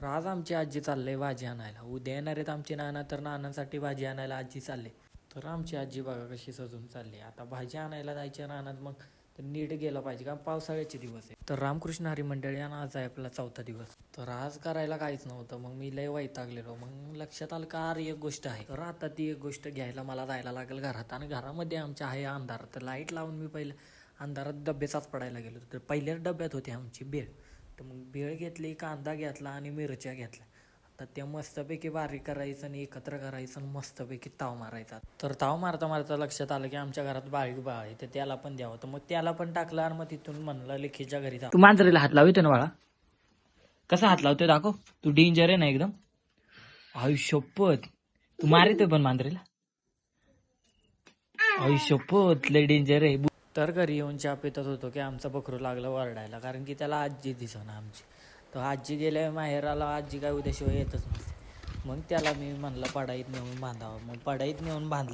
तर आज आमची आजी चाललंय भाजी आणायला. उद्या येणार आहेत आमची नाना तर नानांसाठी भाजी आणायला आजी चालले. तर आमची आजी बघा कशी सजून चालली. आता भाजी आणायला जायची नानात मग तर नीट गेलं पाहिजे कारण पावसाळ्याचे दिवस आहे तर रामकृष्ण हरी मंडळ या आज आहे आपला चौथा दिवस. तर आज करायला काहीच नव्हतं मग मी लय वैतागलेलो. मग लक्षात आलं का अरे एक गोष्ट आहे. तर आता ती एक गोष्ट घ्यायला मला जायला लागेल घरात. आणि घरामध्ये आमच्या आहे अंधार. तर लाइट लावून मी पहिलं अंधारात डब्याचाच पडायला गेलो. तर पहिल्याच डब्यात होती आमची बेळ तर मग बेळ घेतली कांदा घेतला आणि मिरच्या घेतल्या. आता त्या मस्तपैकी बारीक करायचं आणि एकत्र करायचं आणि मस्तपैकी ताव मारायचा. तर ताव मारता मारता लक्षात आलं की आमच्या घरात बाळीक बाळ आहे तर त्याला पण द्यावं. तर मग त्याला पण टाकलं आणि मग तिथून म्हणलं लेखीच्या घरी जा. तू मांजरीला हात लावतो ना बाळा. कसा हात लावतोय दाखव. तू डेंजर आहे ना एकदम. आयुष्यपत तू मारितोय पण मांजरीला. आयुष्यपत लय डेंजर आहे. तर घरी येऊन चहा पितच होतो की आमचं बकरू लागलं वरडायला कारण की त्याला आजी दिसना आमची. तर आजी गेल्या माहेराला आजी काय उद्याशिवाय येतच नसते. मग त्याला मी म्हणलं पडाईत नेऊन बांधावं. मग पडाईत नेऊन बांधलं.